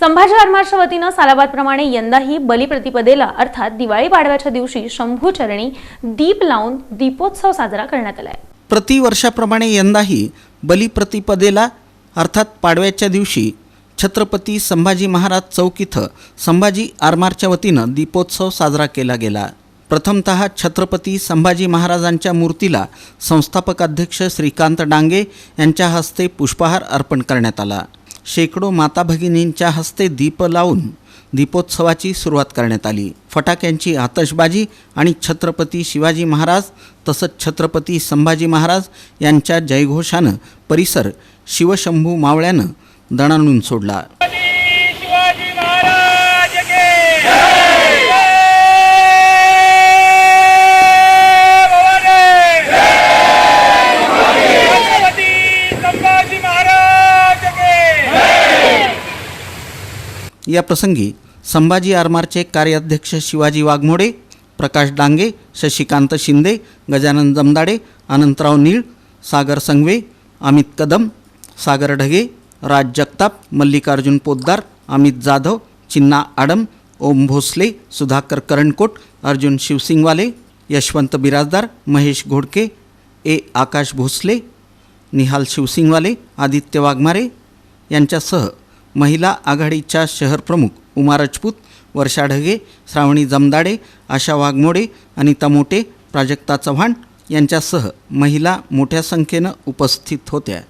संभाजी आरमारच्या वतीनं सालाबादप्रमाणे यंदाही बलिप्रतिपदेला अर्थात दिवाळी पाडव्याच्या दिवशी शंभूचरणी दीप लावून दीपोत्सव साजरा करण्यात आलाय. प्रतिवर्षाप्रमाणे यंदाही बलिप्रतिपदेला अर्थात पाडव्याच्या दिवशी छत्रपती संभाजी महाराज चौक इथं संभाजी आरमारच्या वतीनं दीपोत्सव साजरा केला गेला. प्रथमत छत्रपती संभाजी महाराजांच्या मूर्तीला संस्थापक अध्यक्ष श्रीकांत डांगे यांच्या हस्ते पुष्पहार अर्पण करण्यात आला. शेकडो माता भगिनींच्या हस्ते दीप लावून दीपोत्सवाची सुरुवात करण्यात आली. फटाक्यांची आतषबाजी आणि छत्रपती शिवाजी महाराज तसंच छत्रपती संभाजी महाराज यांच्या जयघोषानं परिसर शिवशंभू मावळ्यानं दणाणून सोडला शिवाजी महाराज के छत्रपती संभाजी महाराज के या प्रसंगी संभाजी आरमारचे कार्याध्यक्ष शिवाजी वाघमोडे प्रकाश डांगे शशिकांत शिंदे गजानन जमदाडे अनंतराव नीळ सागर संगवे अमित कदम सागर ढगे राज जगताप मल्लिकार्जुन पोद्दार अमित जाधव चिन्ना आडम ओम भोसले सुधाकर करणकोट अर्जुन शिवसिंगवाले यशवंत बिराजदार महेश घोडके ए आकाश भोसले निहाल शिवसिंगवाले आदित्य वाघमारे यांच्यासह महिला आघाडीच्या शहरप्रमुख उमा राजपूत वर्षा ढगे श्रावणी जमदाडे आशा वाघमोडे अनिता मोटे प्राजक्ता चव्हाण यांच्यासह महिला मोठ्या संख्येनं उपस्थित होत्या.